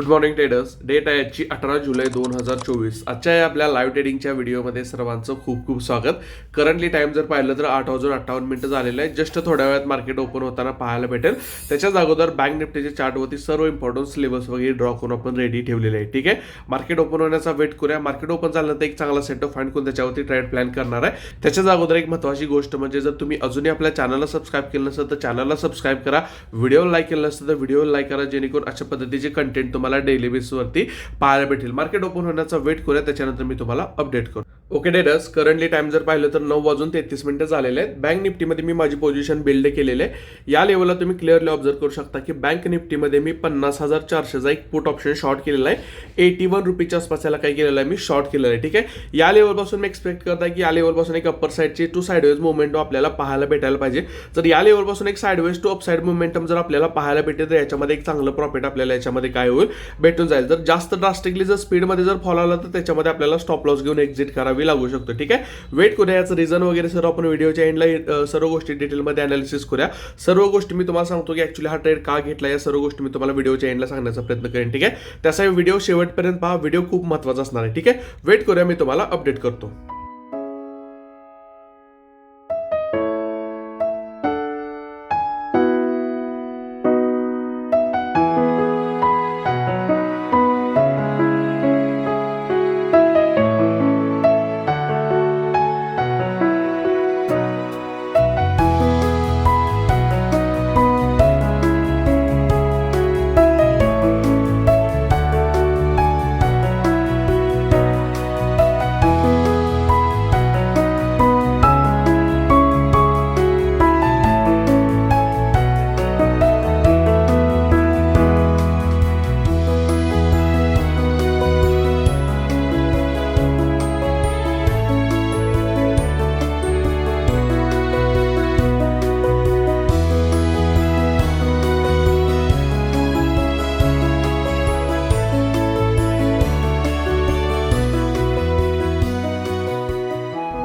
Good morning traders date आहे आजची अठरा जुलै दोन हजार चोवीस. आजच्या या आपल्या लाईव्ह ट्रेडिंगच्या व्हिडिओमध्ये सर्वांचं खूप खूप स्वागत. करंटली टाइम जर पाहिलं तर आठ वाजून अठ्ठावन्न मिनिटं झालेलं आहे जस्ट थोड्या वेळात मार्केट ओपन होताना पाहायला भेटेल. त्याच्याच अगोदर बँक निफ्टीच्या चार्टवरती सर्व इम्पॉर्टंट सिलेबस वगैरे ड्रॉ करून आपण रेडी ठेवलेले आहे ठीक आहे? मार्केट ओपन होण्याचा वेट करूया. मार्केट ओपन झाल्यानंतर एक चांगला सेट ऑफ फाईंड करून त्याच्यावरती ट्रेड प्लॅन करणार आहे? त्याच्याच अगोदर एक महत्त्वाची गोष्ट म्हणजे जर तुम्ही अजूनही आपल्या चॅनलला सबस्क्राईब केलं नसेल तर चॅनलला सबस्क्राईब करा. व्हिडिओ लाईक केलं नसेल तर व्हिडिओ लाईक करा जेणेकरून अशा पद्धतीचे कंटेंट तुम्हाला डेली बेसिसवरती पाहायला भेटेल. मार्केट ओपन होण्याचा वेट करूया. त्याच्यानंतर मी तुम्हाला अपडेट करू ओके डेटर्स करंटली टाइम जर पाहिलं तर नऊ वाजून तेहतीस मिनिटं झालेले आहेत. बँक निफ्टीमध्ये मी माझी पोझिशन बिल्ड केलेले आहे. या लेवलला तुम्ही क्लिअरली ऑब्झर्व करू शकता की बँक निफ्टीमध्ये मी पन्नास हजार चारशेचा एक पुट ऑप्शन शॉर्ट केलेला आहे. एटी वन रुपीच्या आसपास याला काय केलेलं आहे. मी शॉर्ट केलेलं आहे. ठीक आहे? या लेवलपासून मी एक्सपेक्ट करता की या लेवलपासून एक अप्पर साईडची टू साईडवेज मुवमेंट आपल्याला पाहायला भेटायला पाहिजे. जर या लेवलपासून एक साईडवेज टू अपसाईड मुवमेंटम जर आपल्याला पाहायला भेटेल तर याच्यामध्ये एक चांगलं प्रॉफिट आपल्याला याच्यामध्ये काय होईल? भेटून जाईल. जर जास्त ड्रास्टिकली जर स्पीडमध्ये जर फॉलो आला तर त्याच्यामध्ये आपल्याला स्टॉप लॉस घेऊन एक्झिट करावी लागू शकतो. ठीक आहे? वेट करूया. याचं रिझन वगैरे सर्व आपण व्हिडिओच्या एंडला सर्व गोष्टी डिटेलमध्ये अनालिसिस करूया. सर्व गोष्टी मी तुम्हाला सांगतो की ऍक्च्युली हा ट्रेड का घेतला या सर्व गोष्टी मी तुम्हाला व्हिडिओच्या एंडला सांगण्याचा प्रयत्न करेन. ठीक आहे? त्यासाठी व्हिडिओ शेवटपर्यंत पहा. व्हिडिओ खूप महत्त्वाचा असणार आहे. ठीक आहे? वेट करूया. मी तुम्हाला अपडेट करतो.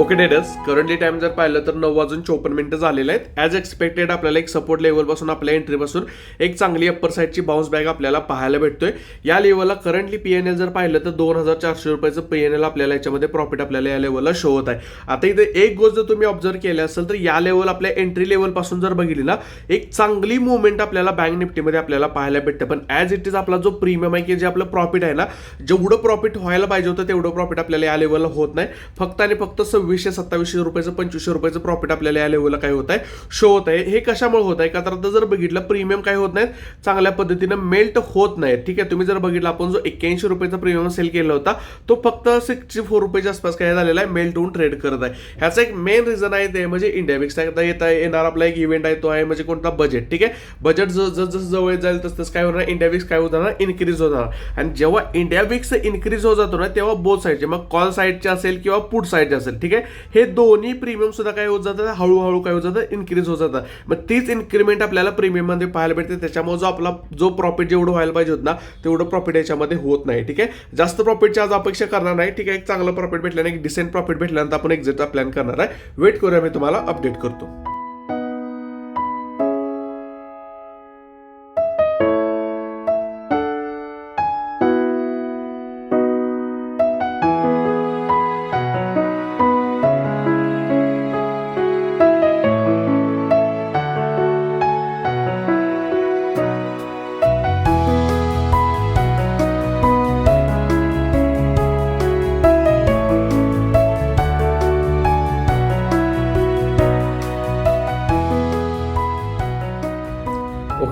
ओके डेटर्स करंटली टाइम जर पाहिलं तर नऊ वाजून चोपन्न मिनिटं झालेले आहेत. ॲज एक्सपेक्टेड आपल्याला एक सपोर्ट लेवलपासून आपल्या एंट्रीपासून एक चांगली अप्पर साईडची बाउन्स बॅग आपल्याला पाहायला भेटतोय. या लेवलला करंटली पी एन एल जर पाहिलं तर दोन हजार चारशे रुपयाचं पी एन एल आपल्याला याच्यामध्ये प्रॉफिट आपल्याला या लेवलला शो होत आहे. आता इथे एक गोष्ट जर तुम्ही ऑब्झर्व केली असेल तर या लेवल आपल्या एंट्री लेवलपासून जर बघितली ना एक चांगली मुवमेंट आपल्याला बँक निफ्टीमध्ये आपल्याला पाहायला भेटतं. पण ॲज इट इज आपला जो प्रीमियम आहे की जे आपलं प्रॉफिट आहे ना जेवढं प्रॉफिट व्हायला पाहिजे होतं तेवढं प्रॉफिट आपल्याला या लेवलला होत नाही. फक्त आणि फक्त सव्वीसशे सत्तावीसशे रुपयाचं पंचवीसशे रुपयाचं प्रॉफिट आपल्याला या लेवलला काय होत आहे. शो होत आहे. हे कशामुळे होत आहे? का तर आता जर बघितलं प्रीमियम काय होत नाहीत. चांगल्या पद्धतीनं मेल्ट होत नाही ठीक आहे तुम्ही जर बघितलं आपण जो एक्क्याऐंशी रुपयाचा प्रीमियम सेल केला होता तो फक्त सिक्स्टी फोर रुपयाच्या आसपास काय झालेला आहे मेल्ट होऊन ट्रेड करत आहे. ह्याचा एक मेन रिझन आहे ते म्हणजे इंडिया विक्स येत आहे येणार आपला एक इव्हेंट आहे तो आहे म्हणजे कोणता बजेट ठीक आहे? बजेट जसं जसं जवळ जाईल तसं तसं काय होणार इंडिया विक्स काय होणार इन्क्रीज होणार. आणि जेव्हा इंडिया विक्स इन्क्रीज होत जातो ना तेव्हा बोथ साईडचे मग कॉल साईडचे असेल किंवा पुट साईडचे असेल. ठीक आहे? हे दोन्ही प्रीमियम सुद्धा काय होत जातं हळूहळू काय होत जातं इन्क्रीज होत जातं मग तीच इन्क्रीमेंट आपल्याला प्रीमियममध्ये पाहायला भेटते. त्याच्यामुळे जो आपला जो प्रॉफिट जेवढं व्हायला पाहिजे होत ना तेवढं प्रॉफिट याच्यामध्ये होत नाही ठीक आहे? जास्त प्रॉफिटची आज अपेक्षा करणार नाही ठीक आहे? एक चांगलं प्रॉफिट भेटल्याने एक डिसेंट प्रॉफिट भेटल्यानंतर आपण एक्झिटचा प्लॅन करणार आहे. वेट करूया मी तुम्हाला अपडेट करतो.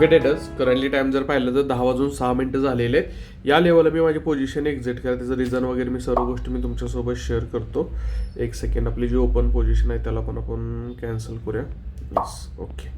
ओके डेटर्स करंटली टाइम जर पाहिलं तर दहा वाजून सहा मिनटं झालेले या लेवलला मी माझी पोझिशन एक्झिट करा त्याचं रिझन वगैरे मी सर्व गोष्टी मी तुमच्यासोबत शेअर करतो. एक सेकंड आपली जी ओपन पोझिशन आहे त्याला पण आपण कॅन्सल करूया. येस ओके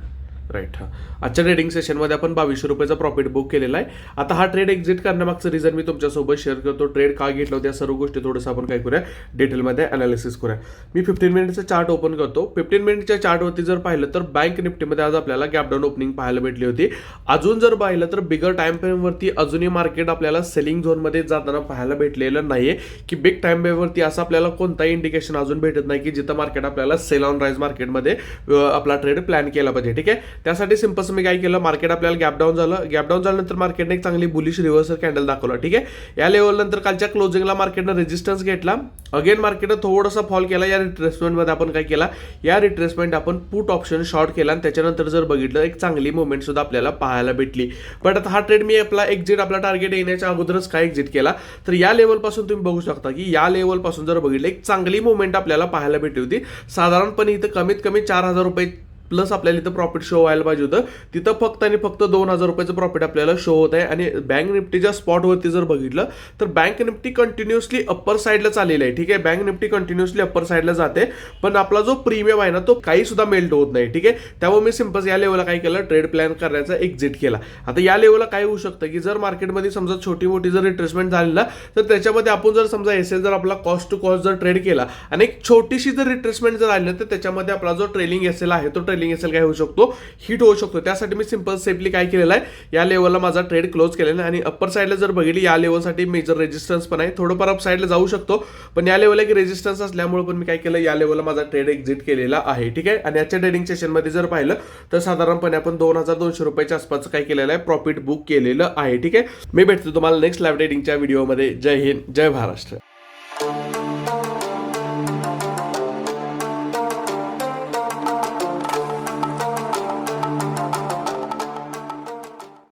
राईट हा. आजच्या ट्रेडिंग सेशनमध्ये आपण बावीसशे रुपयाचा प्रॉफिट बुक केलेला आहे. आता हा ट्रेड एक्झिट करण्यामागचं रिझन मी तुमच्यासोबत शेअर करतो. ट्रेड का घेतला होत्या सर्व गोष्टी थोडंसं आपण काय करूया. डिटेलमध्ये अनालिसिस करूया. मी फिफ्टीन मिनिटचा चार्ट ओपन करतो. फिफ्टीन मिनिटच्या चार्टवरती जर पाहिलं तर बँक निफ्टीमध्ये आज आपल्याला गॅपडाऊन ओपनिंग पाहायला भेटली होती. अजून जर पाहिलं तर बिगर टाइम फ्रेमवरती अजूनही मार्केट आपल्याला सेलिंग झोनमध्ये जाताना पाहायला भेटलेलं नाहीये. की बिग टाइम फ्रेमवरती असं आपल्याला कोणताही इंडिकेशन अजून भेटत नाही की जिथं मार्केट आपल्याला सेल ऑन राईज मार्केटमध्ये आपला ट्रेड प्लॅन केला पाहिजे. ठीक आहे? त्यासाठी सिम्पल्स मी काय केलं मार्केट आपल्याला गॅप डाऊन झालं. गॅप डाऊन झाल्यानंतर मार्केटने एक चांगली बुलिश रिव्हर्सल कॅन्डल दाखवला ठीक आहे? या लेवलनंतर कालच्या क्लोजिंगला मार्केटनं रेजिस्टन्स घेतला. अगेन मार्केटनं थोडासा फॉल केला या रिट्रेसमेंटमध्ये आपण काय केला? या रिट्रेसमेंट आपण पुट ऑप्शन शॉर्ट केला आणि त्याच्यानंतर जर बघितलं एक चांगली मुवमेंट सुद्धा आपल्याला पाहायला भेटली. बट आता हा ट्रेड मी आपला एक्झिट आपला टार्गेट येण्याच्या अगोदरच काय एक्झिट केला? तर या लेवलपासून तुम्ही बघू शकता की या लेवलपासून जर बघितलं एक चांगली मुवमेंट आपल्याला पाहायला भेटली होती. साधारणपणे इथं कमीत कमी चार हजार रुपये प्लस आपल्याला इथं प्रॉफिट शो व्हायला पाहिजे होतं. तिथं फक्त आणि फक्त दोन हजार रुपयाचं प्रॉफिट आपल्याला शो होत आहे. आणि बँक निफ्टीच्या स्पॉटवरती जर बघितलं तर बँक निफ्टी कंटिन्युअसली अप्पर साईडला चाललेलं आहे. ठीक आहे? बँक निफ्टी कंटिन्युअसली अप्पर साईडला जाते. पण आपला जो प्रीमियम आहे ना तो काही सुद्धा मेल्ट होत नाही. ठीक आहे? त्यामुळे मी सिंपल या लेवलला काय केलं? ट्रेड प्लॅन करण्याचा एक्झिट केला. आता या लेवलला काय होऊ शकतं की जर मार्केटमध्ये समजा छोटी मोठी जर रिट्रेसमेंट झाली ना तर त्याच्यामध्ये आपण जर समजा एस जर आपला कॉस्ट टू कॉस्ट जर ट्रेड केला आणि एक छोटीशी जर रिट्रेसमेंट जर आली ना तर त्याच्यामध्ये आपला जो ट्रेलिंग एस आहे तो ट्रेलिंग असेल काय होऊ शकतो. हिट होऊ शकतो. त्यासाठी मी सिंपल सेफली काय केलेलं आहे या लेवलला माझा ट्रेड क्लोज केलेला आहे. आणि अप्पर साईडला जर बघितली या लेवलसाठी मेजर रेजिस्टन्स पण आहे. थोडंफार अप साईडला जाऊ शकतो पण या लेवलला एक रेजिस्टन्स असल्यामुळे पण मी काय केलं या लेवलला माझा ट्रेड एक्झिट केलेला आहे. ठीक आहे? आणि याच्या ट्रेडिंग सेशनमध्ये जर पाहिलं तर साधारणपणे आपण दोन हजार दोनशे रुपयाच्या आसपास काय केलेलं आहे प्रॉफिट बुक केलेलं आहे. ठीक आहे? मी भेटतो तुम्हाला नेक्स्ट लाईव्ह ट्रेडिंगच्या व्हिडिओमध्ये जय हिंद जय महाराष्ट्र.